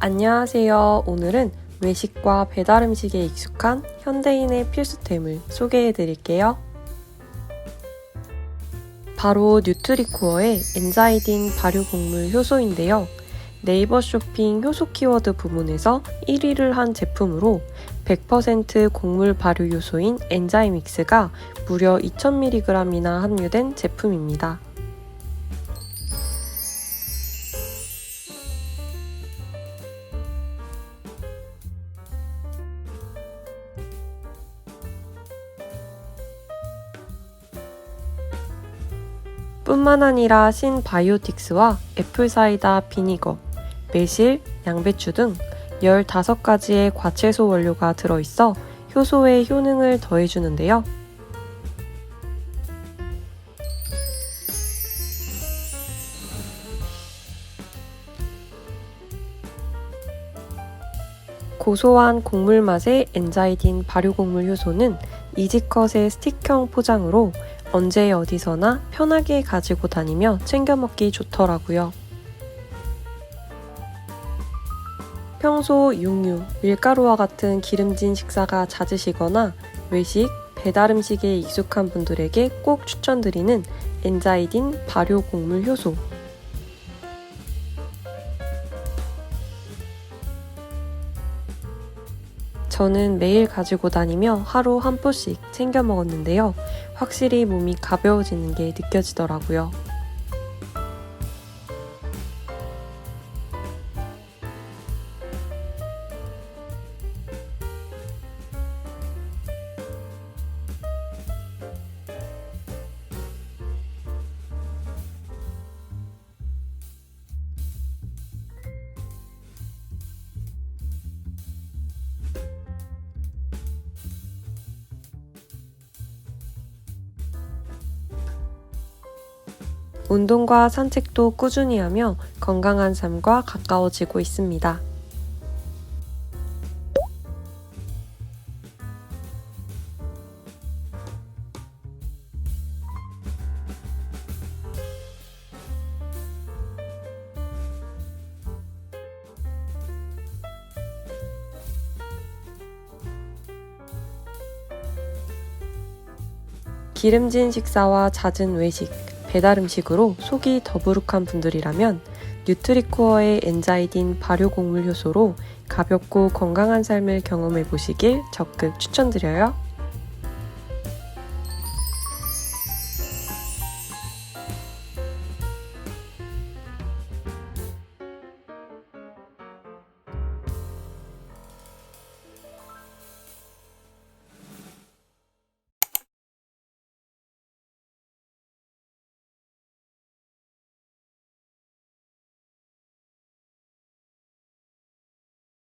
안녕하세요. 오늘은 외식과 배달 음식에 익숙한 현대인의 필수템을 소개해 드릴게요. 바로 뉴트리코어의 엔자이딘 발효 곡물 효소인데요. 네이버 쇼핑 효소 키워드 부문에서 1위를 한 제품으로 100% 곡물 발효 요소인 엔자이믹스가 무려 2000mg이나 함유된 제품입니다. 뿐만 아니라 신바이오틱스와 애플사이다 비니거, 매실, 양배추 등 15가지의 과채소 원료가 들어있어 효소의 효능을 더해주는데요. 고소한 곡물 맛의 엔자이딘 발효곡물 효소는 이지컷의 스틱형 포장으로 언제 어디서나 편하게 가지고 다니며 챙겨 먹기 좋더라고요. 평소 육류, 밀가루와 같은 기름진 식사가 잦으시거나 외식, 배달 음식에 익숙한 분들에게 꼭 추천드리는 엔자이딘 발효 곡물 효소. 저는 매일 가지고 다니며 하루 한 포씩 챙겨 먹었는데요. 확실히 몸이 가벼워지는 게 느껴지더라고요. 운동과 산책도 꾸준히 하며 건강한 삶과 가까워지고 있습니다. 기름진 식사와 잦은 외식, 배달 음식으로 속이 더부룩한 분들이라면 뉴트리코어의 엔자이딘 발효 곡물 효소로 가볍고 건강한 삶을 경험해 보시길 적극 추천드려요.